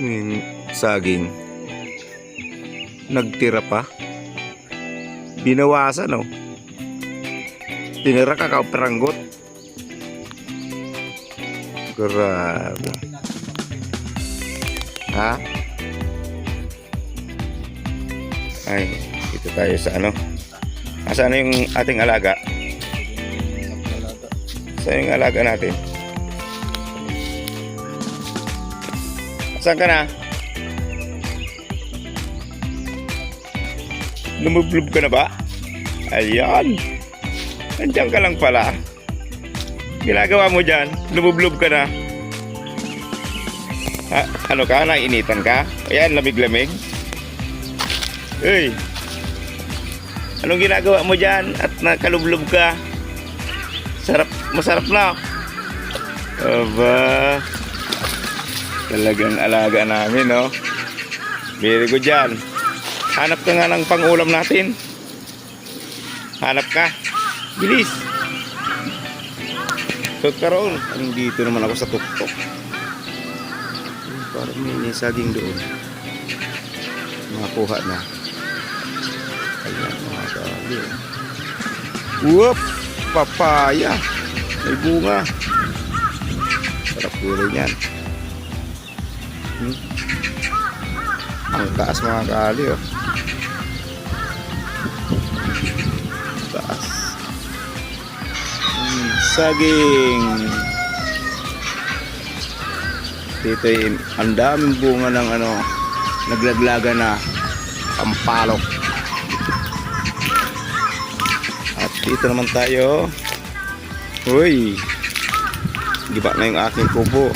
Yung saging. Nagtira pa. Binawasan oh. Tinira ka kauperanggot. Grabe. Ha? Ay, dito tayo sa ano. Asa na yung ating alaga? Saan yung alaga natin? Saan ka na? Lumublob ka na ba? Ayan. Nandiyan ka lang pala. Ginagawa mo dyan? Lumublob ka na. Ha, ano ka? Nainitan ka? Ayan, lamig-lamig. Uy. Anong ginagawa mo dyan? At nakalublob ka? Sarap, masarap na. Aba. Talagang alaga namin, no? Very good dyan. Hanap ka nga ng pangulam natin. Hanap ka. Bilis. Pagkaroon. Andito naman ako sa tuktok. Parang may saging doon. Makakuha na. Ayan, mga kali. Whoop! Papaya. May bunga. Sarap kulay niyan. Hmm? Ang taas mga kali oh. Taas. Hmm, saging. Dito ang daming bunga ng ano naglaglaga na pampalok. At dito naman tayo. Uy. Giba na yung aking kubo.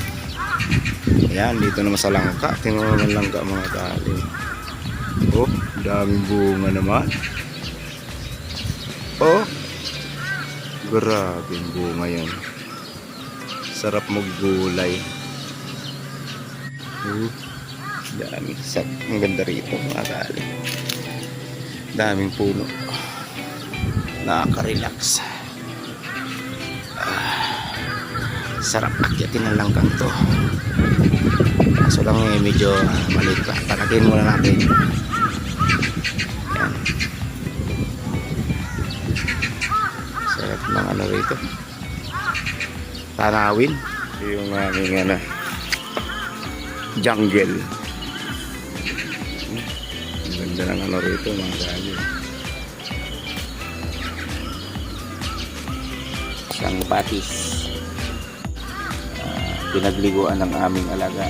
Ayan, dito naman sa langka. Tingnan naman langka mga kali. Oh, daming bunga naman. Oh, grabe bunga yun. Sarap maggulay. Oh, dami. Sa, ang ganda rito mga kali. Daming puno. Nakaka-relax. Ah, sarap akyatin ng langkang to. Kaso lang eh, medyo ah, maliit pa. Panakin muna natin. Yan. Sarap ng ano rito. Tanawin. Yung aming ano, jungle. Hmm. Ganda ng ano rito mga kali. Isang patis. Pinagliguan ng aming alaga.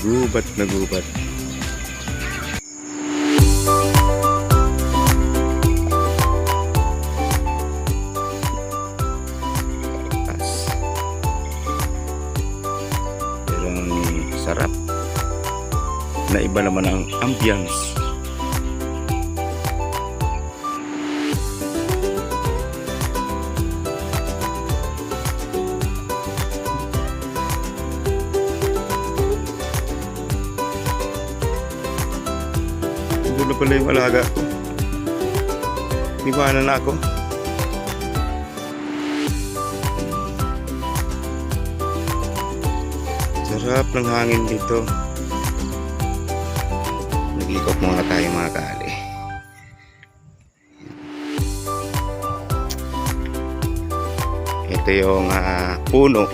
Gubat na gubat. Sarap. Na iba naman ang ambience. Na pala yung alaga ko. Iwanan na ako. Sarap ng hangin dito. Naglikot muna tayo mga kali. Ito yung ah, puno.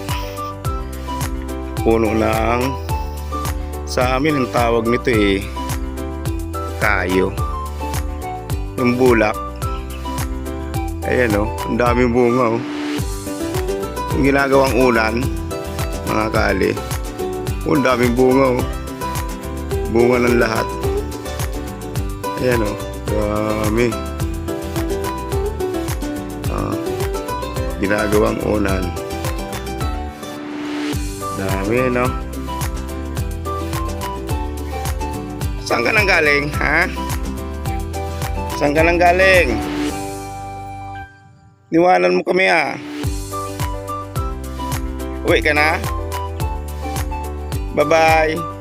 Puno ng sa amin ang tawag nito eh kayo. Yung bulak. Ayan oh, ang daming bunga oh. Yung ginagawang ulan, mga kali. Oh, ang daming bunga oh. Bunga ng lahat. Ayan oh, dami. Ah, ginagawang ulan. Dami no. Saan ka nang galing, ha? Saan ka nang galing? Niwanan mo kami, ha? Uwi ka na? Bye-bye.